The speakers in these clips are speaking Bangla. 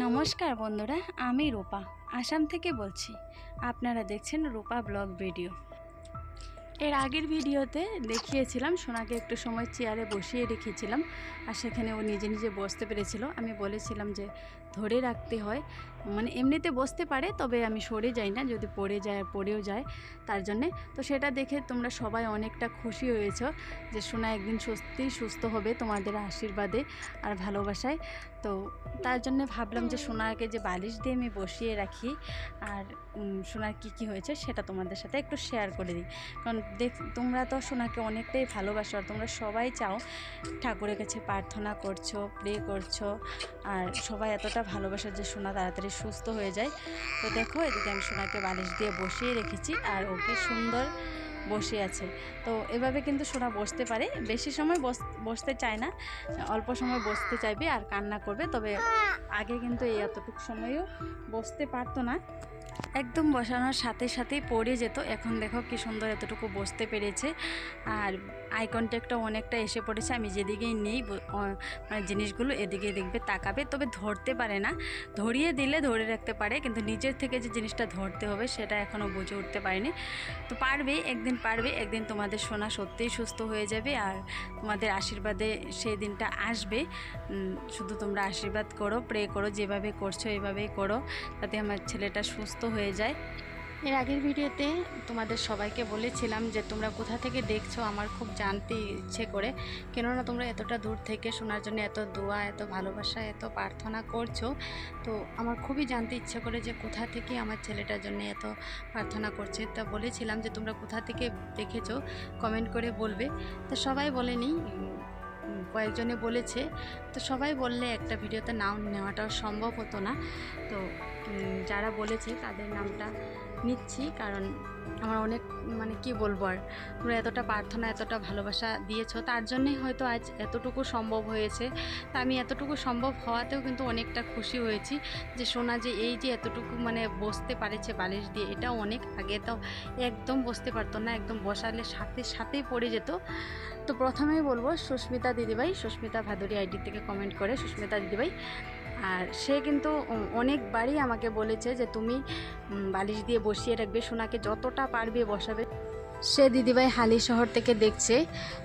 নমস্কার বন্ধুরা, আমি রূপা, আসাম থেকে বলছি। আপনারা দেখছেন রূপা ব্লগ ভিডিও। এর আগের ভিডিওতে দেখিয়েছিলাম, সোনাকে একটু সময় চেয়ারে বসিয়ে রেখেছিলাম, আর সেখানে ও নিজে নিজে বসতে পেরেছিল। আমি বলেছিলাম যে ধরে রাখতে হয়। মানে এমনিতে বসতে পারে, তবে আমি সরে যাই না, যদি পড়ে যায় পড়েও যায় তার জন্যে। তো সেটা দেখে তোমরা সবাই অনেকটা খুশি হয়েছো যে, সোনা একদিন সত্যিই সুস্থ হবে তোমাদের আশীর্বাদে আর ভালোবাসায়। তো তার জন্য ভাবলাম যে, সোনাকে যে বালিশ দিয়ে আমি বসিয়ে রাখি আর সোনার কী কী হয়েছে সেটা তোমাদের সাথে একটু শেয়ার করে দিই। কারণ দেখ, তোমরা তো সোনাকে অনেকটাই ভালোবাসো আর তোমরা সবাই চাও ঠাকুরের কাছে প্রার্থনা করছ প্রে করছ আর সবাই এতটা ভালোবাসো যে সোনা তাড়াতাড়ি সুস্থ হয়ে যায়। তো দেখো, এদিকে আমি সোনাকে বালিশ দিয়ে বসিয়ে রেখেছি আর ওকে সুন্দর বসে আছে। তো এভাবে কিন্তু সোনা বসতে পারে। বেশি সময় বস- বসতে চায় না। অল্প সময় বসতে চাইবে আর কান্না করবে। তবে আগে কিন্তু এই এতটুকু সময়ও বসতে পারতো না। একদম বসানোর সাথে সাথেই পড়ে যেত। এখন দেখো কি সুন্দর এতটুকু বসতে পেরেছে। আর আই কন্ট্যাক্টটা অনেকটা এসে পড়েছে। আমি যেদিকেই নেই মানে জিনিসগুলো এদিকে দেখবে, তাকাবে। তবে ধরতে পারে না। ধরিয়ে দিলে ধরে রাখতে পারে, কিন্তু নিজের থেকে যে জিনিসটা ধরতে হবে, সেটা এখনও বুঝে উঠতে পারেনি। তো পারবে, একদিন পারবে, একদিন তোমাদের সোনা সত্যিই সুস্থ হয়ে যাবে। আর তোমাদের আশীর্বাদে সেই দিনটা আসবে। শুধু তোমরা আশীর্বাদ করো প্রে করো, যেভাবে করছ, এভাবেই করো। তাতে আমার ছেলেটা সুস্থ হয়ে যায়। এর আগের ভিডিওতে তোমাদের সবাইকে বলেছিলাম যে তোমরা কোথা থেকে দেখছ আমার খুব জানতে ইচ্ছে করে। কেননা তোমরা এতটা দূর থেকে শোনার জন্য এত দোয়া, এত ভালোবাসা, এত প্রার্থনা করছ। তো আমার খুবই জানতে ইচ্ছে করে যে কোথা থেকে আমার ছেলেটার জন্য এত প্রার্থনা করছে। তা বলেছিলাম যে তোমরা কোথা থেকে দেখেছ, কমেন্ট করে বলবে। তো সবাই বলেনি কয়েকজনে বলেছে। তো সবাই বললে একটা ভিডিওতে নাম নেওয়াটাও সম্ভব হতো না। তো যারা বলেছে তাদের নামটা নিচ্ছি, কারণ আমার অনেক মানে কি বলব আর, তোমরা এতটা প্রার্থনা, এতটা ভালোবাসা দিয়েছ, তার জন্যই হয়তো আজ এতটুকু সম্ভব হয়েছে। তা আমি এতটুকু সম্ভব হওয়াতেও কিন্তু অনেকটা খুশি হয়েছি যে সোনা যে এই যে এতটুকু মানে বসতে পারেছে বালিশ দিয়ে এটা অনেক আগে তো একদম বসতে পারতো না, একদম বসালে সাথে সাথেই পড়ে যেত। তো প্রথমেই বলব সুস্মিতা দিদিভাই, সুস্মিতা ভাদুরী আইডি থেকে কমেন্ট করে সুস্মিতা দিদিভাই আর সে কিন্তু অনেকবারই আমাকে বলেছে যে তুমি বালিশ দিয়ে বসিয়ে রাখবে, সোনাকে যতটা পারবে বসাবে। সে দিদিভাই হালি শহর থেকে দেখছে।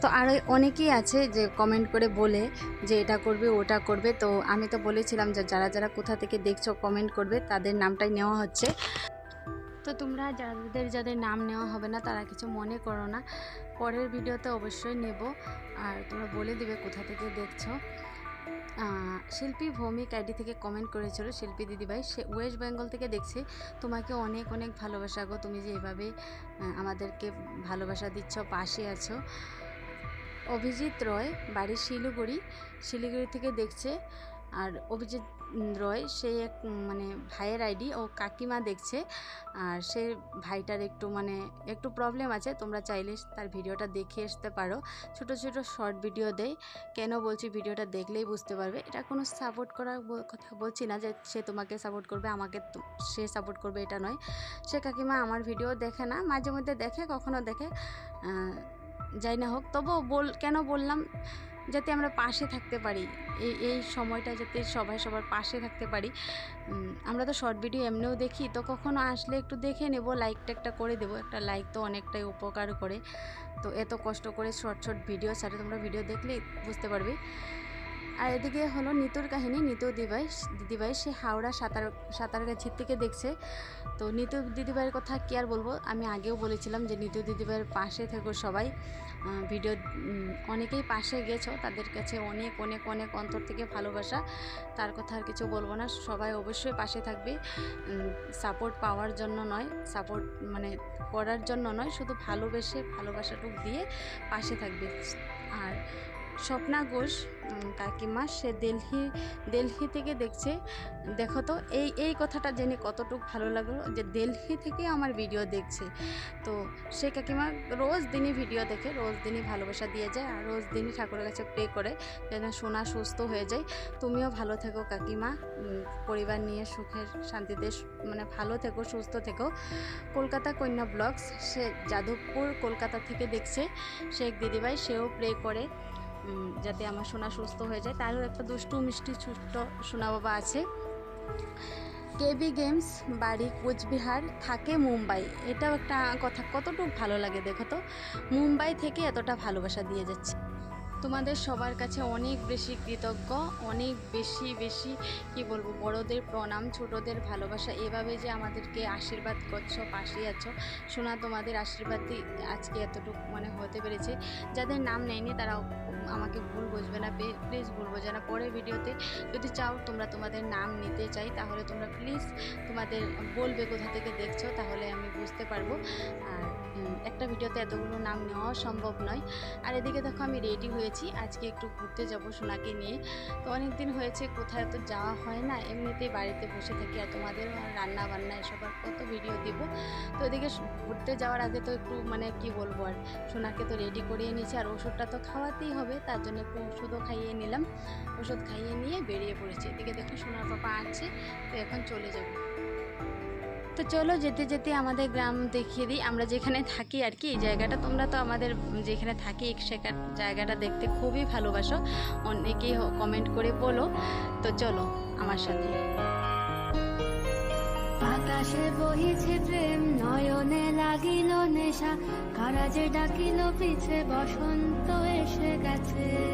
তো আরও অনেকেই আছে যে কমেন্ট করে বলে যে এটা করবে, ওটা করবে। তো আমি তো বলেছিলাম যে যারা যারা কোথা থেকে দেখছ কমেন্ট করবে, তাদের নামটাই নেওয়া হচ্ছে। তো তোমরা যাদের যাদের নাম নেওয়া হবে না, তারা কিছু মনে করো না। পরের ভিডিওতে অবশ্যই নেব। আর তোমরা বলে দিবে কোথা থেকে দেখছ। শিল্পী ভৌমিক আইডি থেকে কমেন্ট করেছিল শিল্পী দিদিভাই। সে ওয়েস্ট বেঙ্গল থেকে দেখছে, তোমাকে অনেক অনেক ভালোবাসা গো। তুমি যে এভাবে আমাদেরকে ভালোবাসা দিচ্ছ, পাশে আছো। অভিজিৎ রয়, বাড়ির শিলিগুড়ি। শিলিগুড়ি থেকে দেখছে আর অভিজিৎ রয়, সে এক মানে ভাইয়ের আইডি, ও কাকিমা দেখছে। আর সে ভাইটার একটু মানে একটু প্রবলেম আছে, তোমরা চাইলে তার ভিডিওটা দেখে আসতে পারো। ছোট ছোট শর্ট ভিডিও দেয়। কেন বলছি ভিডিওটা দেখলেই বুঝতে পারবে? এটা কোনো সাপোর্ট করার কথা বলছি না যে সে তোমাকে সাপোর্ট করবে, আমাকে সে সাপোর্ট করবে এটা নয়। সে কাকিমা আমার ভিডিও দেখে না, মাঝে মধ্যে দেখে, কখনো দেখে। যাই না হোক, তবুও বল, কেন বললাম? যাতে আমরা পাশে থাকতে পারি। এই এই সময়টা যাতে সবাই সবার পাশে থাকতে পারি। আমরা তো শর্ট ভিডিও এমনিও দেখি, তো কখনও আসলে একটু দেখে নেব লাইকটা একটা করে দেবো। একটা লাইক তো অনেকটাই উপকার করে। তো এত কষ্ট করে শর্ট শর্ট ভিডিও ছাড়ে তোমরা ভিডিও দেখলে বুঝতে পারবে। আর এদিকে হলো নিতুর কাহিনী, নিতু দিদিভাই দিদিভাই সে হাওড়া সাঁতার সাঁতারগাছির থেকে দেখছে। তো নিতু দিদিভাইয়ের কথা কি আর বলব? আমি আগেও বলেছিলাম যে নিতু দিদিভাইয়ের পাশে থেকো সবাই। ভিডিও অনেকেই পাশে গেছো, তাদের কাছে অনেক অনেক অনেক অন্তর থেকে ভালোবাসা। তার কথা আর কিছু বলব না, সবাই অবশ্যই পাশে থাকবে। সাপোর্ট পাওয়ার জন্য নয় সাপোর্ট মানে করার জন্য নয়, শুধু ভালোবেসে ভালোবাসাটুক দিয়ে পাশে থাকবে। আর স্বপ্না ঘোষ কাকিমা, সে দিল্লি দিল্লি থেকে দেখছে। দেখো তো, এই এই কথাটা জেনে কতটুকু ভালো লাগল যে দিল্লি থেকে আমার ভিডিও দেখছে। তো সে কাকিমা রোজ দিনই ভিডিও দেখে, রোজ দিনই ভালোবাসা দিয়ে যায় আর রোজ দিনই ঠাকুরের কাছে প্রে করে যেন সোনা সুস্থ হয়ে যায়। তুমিও ভালো থেকো কাকিমা পরিবার নিয়ে সুখের শান্তিতে মানে ভালো থেকো, সুস্থ থেকো। কলকাতা কন্যা ব্লগস, সে যাদবপুর কলকাতা থেকে দেখছে এক দিদিভাই, সেও প্রে করে। যাতে আমার সোনা সুস্থ হয়ে যায়। তারও একটা দুষ্টু, মিষ্টি, ছোট্ট সোনা বাবা আছে। কেবি গেমস, বাড়ি কোচবিহার, থাকে মুম্বাই। এটাও একটা কথা কতটুকু ভালো লাগে দেখো তো। মুম্বাই থেকে এতটা ভালোবাসা দিয়ে যাচ্ছে। তোমাদের সবার কাছে অনেক বেশি কৃতজ্ঞ, অনেক বেশি বেশি, কি বলব, বড়দের প্রণাম, ছোটদের ভালোবাসা, এভাবে যে আমাদেরকে আশীর্বাদ করছ, পাশে আছো শোনা তোমাদের আশীর্বাদই আজকে এতটুকু মানে হতে পেরেছে। যাদের নাম নেয়নি তারা আমাকে ভুল বুঝবে না প্লিজ ভুল বোঝে না পরে ভিডিওতে যদি চাও তোমরা তোমাদের নাম নিতে চাই, তাহলে তোমরা প্লিজ তোমাদের বলবে কোথা থেকে দেখছ, তাহলে আমি বুঝতে পারব। আর একটা ভিডিওতে এতগুলো নাম নেওয়া সম্ভব নয়। আর এদিকে দেখো আমি রেডি হয়েছি। আজকে একটু ঘুরতে যাব সোনাকে নিয়ে। তো অনেক দিন হয়েছে, কোথায় তো যাওয়া হয় না। এমনিতেই বাড়িতে বসে থাকি আর তোমাদের রান্না বান্না এসব আর কত ভিডিও দিব। তো এদিকে ঘুরতে যাওয়ার আগে তো একটু মানে কি বলব আর, সোনাকে তো রেডি করিয়ে নিয়েছি। আর ওষুধটা তো খাওয়াতেই হবে, তার জন্য একটু ওষুধও খাইয়ে নিলাম। ওষুধ খাইয়ে নিয়ে বেরিয়ে পড়েছি। এদিকে দেখো সোনার পাপা আছে, তো এখন চলে যাব। তো চলো যেতে যেতে আমাদের গ্রাম দেখিয়ে দিই। আমরা যেখানে থাকি আর কি, এই জায়গাটা। তোমরা তো আমাদের যেখানে থাকি সেখান জায়গাটা দেখতে খুবই ভালোবাসো। অনেকেই কমেন্ট করে বলো। তো চলো, আমার সাথে। আকাশে বহিছে প্রেম, নয়নে লাগিল নেশা। কারা যে ডাকিল, পিছে বসন্ত এসে গেছে।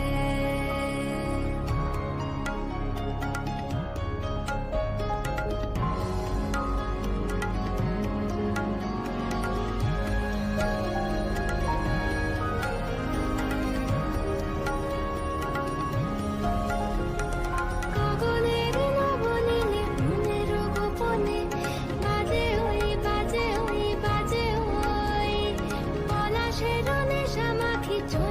পলাশের সামাখি মাখি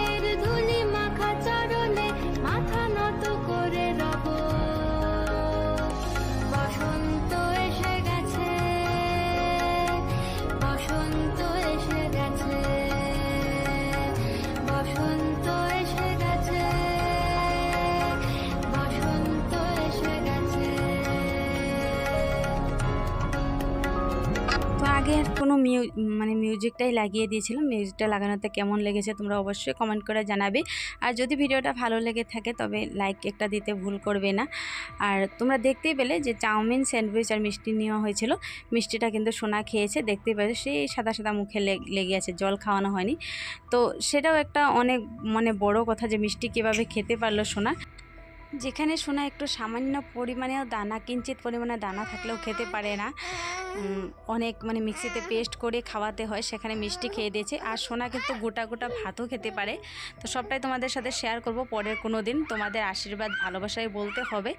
কোনো মিউ মানে মিউজিকটাই লাগিয়ে দিয়েছিলাম। মিউজিকটা লাগানোতে কেমন লেগেছে তোমরা অবশ্যই কমেন্ট করে জানাবে। আর যদি ভিডিওটা ভালো লেগে থাকে তবে লাইক একটা দিতে ভুল করবে না। আর তোমরা দেখতেই পেলে যে চাউমিন, স্যান্ডউইচ আর মিষ্টি নেওয়া হয়েছিল। মিষ্টিটা কিন্তু সোনা খেয়েছে, দেখতেই পেলে সেই সাদা সাদা মুখে লেগ- আছে, জল খাওয়ানো হয়নি। তো সেটাও একটা অনেক মানে বড় কথা যে মিষ্টি কীভাবে খেতে পারল সোনা। যেখানে সোনা একটু সামান্য পরিমাণেও দানা, কিঞ্চিত পরিমাণে দানা থাকলেও খেতে পারে না। অনেক মানে মিক্সিতে পেস্ট করে খাওয়াতে হয়, সেখানে মিষ্টি খেয়ে দিয়েছে। আর সোনা কিন্তু গোটা গোটা ভাতও খেতে পারে। তো সবটাই তোমাদের সাথে শেয়ার করব পরের কোনো দিন। তোমাদের আশীর্বাদ, ভালোবাসাই বলতে হবে।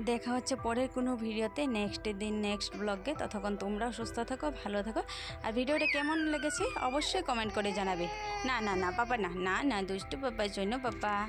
দেখা হচ্ছে পরের কোনো ভিডিওতে। নেক্সট দিন নেক্সট ব্লগে ততক্ষণ তোমরাও সুস্থ থাকো, ভালো থাকো। আর ভিডিওটা কেমন লেগেছে অবশ্যই কমেন্ট করে জানাবে। না না না বাবা না না না, দুষ্টু বাবার জন্য বাবা